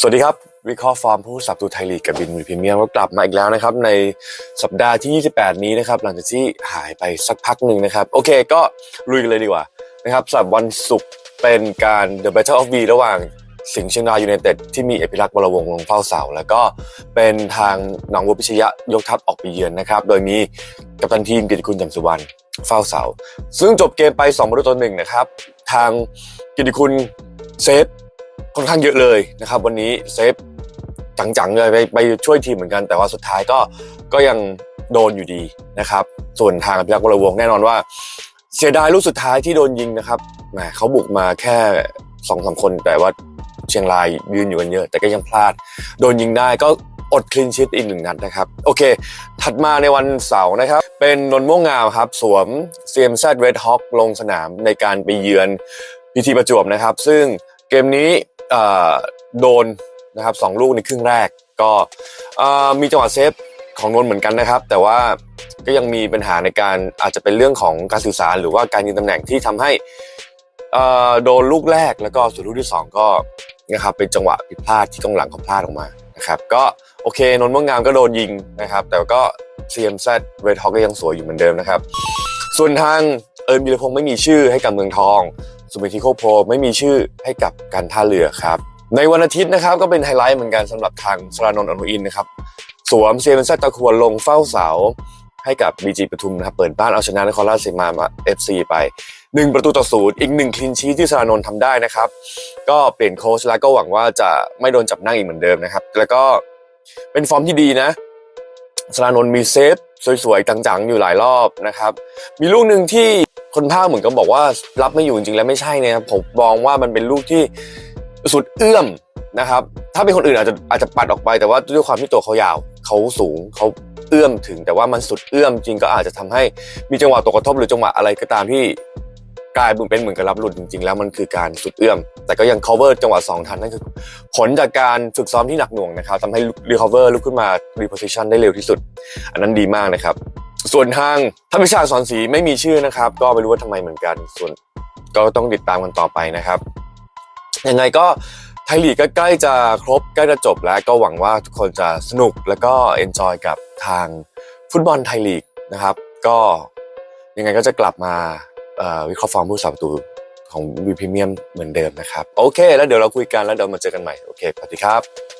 สวัสดีครับวิเคราะห์ฟอร์มผู้สับตูไทยลีกกับบินวีพรีเมียมก็กลับมาอีกแล้วนะครับ ในสัปดาห์ที่ 28 นี้นะครับ หลังจากที่หายไปสักพักหนึ่งนะครับ โอเคก็ลุยกันเลยดีกว่านะครับสำหรับวันศุกร์เป็นการ The Battle of V ระหว่างสิงห์เชียงรายยูไนเต็ดที่มีเอภิรักษ์บรวงลงเฝ้าเสา แล้วก็เป็นทางหนองบัวพิชยะยกทัพออกไปเยือนนะครับ โดยมีกัปตันทีมกิติคุณจำสุวรรณเฝ้าเสา ซึ่งจบเกมไป2ประตูต่อหนึ่งนะครับ ทางกิติคุณเซฟ ค่อนข้างเยอะเลยนะครับ วันนี้เซฟจังๆเลยไปไปช่วยทีมเหมือนกัน แต่ว่าสุดท้ายก็ก็ยังโดนอยู่ดีนะครับ ส่วนทางพิรักษ์วรวงแน่นอนว่า เสียดายลูกสุดท้ายที่โดนยิงนะครับแหมเขาบุกมาแค่สองสามคน แต่ว่าเชียงรายยืนอยู่กันเยอะ แต่ก็ยังพลาด โดนยิงได้ก็อดคลีนชิตอีกหนึ่งนัดนะครับ โอเค ถัดมาในวันเสาร์นะครับ เป็นนนท์ม่วงงามครับ สวม CMZ Red Hawk ลงสนามในการไปเยือนพีทีประจวบนะครับ ซึ่งเกมนี้ โดนนะครับสองลูกในครึ่งแรกก็มีจังหวะเซฟของนนท์เหมือนกันนะครับ แต่ว่าก็ยังมีปัญหาในการอาจจะเป็นเรื่องของการสื่อสาร หรือว่าการยืนตำแหน่งที่ทำให้โดนลูกแรกแล้วก็ส่วนลูกที่สองก็นะครับเป็นจังหวะผิดพลาดที่กองหลังเขาพลาดออกมานะครับก็โอเคนนท์ม่วงงามก็โดนยิงนะครับ แต่ก็ CMZ Red Hawk ก็ยังสวยอยู่เหมือนเดิมนะครับ ส่วนทาง เอิญบิรพงศ์ไม่มีชื่อให้กับเมืองทองสุเมธิโคโพไม่มีชื่อให้กับการท่าเรือครับ ในวันอาทิตย์นะครับก็เป็นไฮไลท์เหมือนกันสำหรับทางสรานนท์อนุอินนะครับสวมเซียนเซตตะควรลงเฝ้าเสาให้กับบีจีปทุมนะครับเปิดบ้านเอาชนะนครราชสีมาเอฟซีไป 1 ประตูต่อศูนย์อีกหนึ่งคลีนชีที่สรานนท์ทำได้นะครับ ก็เปลี่ยนโค้ชแล้วก็หวังว่าจะไม่โดนจับนั่งอีกเหมือนเดิมนะครับ แล้วก็เป็นฟอร์มที่ดีนะสรานนท์มีเซฟสวยๆจังๆ อยู่หลายรอบนะครับ มีลูกหนึ่งที่ คนภาคเหมือนกับบอกว่ารับไม่อยู่จริงๆแล้วไม่ใช่นะครับผมมองว่ามันเป็นลูกที่สุดเอื้อมนะครับ ถ้าเป็นคนอื่นอาจจะอาจจะปัดออกไปแต่ว่าด้วยความที่ตัวเขายาวเขาสูงเขาเอื้อมถึง แต่ว่ามันสุดเอื้อมจริงก็อาจจะทำให้มีจังหวะตกกระทบหรือจังหวะอะไรก็ตามที่กลายเป็นเหมือนกับรับหลุดจริง ๆ แล้วมันคือการสุดเอื้อม แต่ก็ยัง cover จังหวะสองทันนั่นคือผลจากการฝึกซ้อมที่หนักหน่วงนะครับทำให้ recover ลุกขึ้นมา reposition ได้เร็วที่สุด อันนั้นดีมากนะครับ ส่วนทางถ้าพิชาสอนสีไม่มีชื่อนะครับ ก็ไม่รู้ว่าทำไมเหมือนกัน ส่วนก็ต้องติดตามกันต่อไปนะครับยังไงก็ไทยลีกก็ใกล้จะครบใกล้จะจบแล้วก็หวังว่าทุกคนจะสนุกแล้วก็เอนจอยกับทางฟุตบอลไทยลีกนะครับ ก็ยังไงก็จะกลับมาวิเคราะห์ฟอร์มผู้สาประตูของวีพรีเมียมเหมือนเดิมนะครับ โอเค แล้วเดี๋ยวเราคุยกันแล้วเดี๋ยวมาเจอกันใหม่ โอเคสวัสดีครับ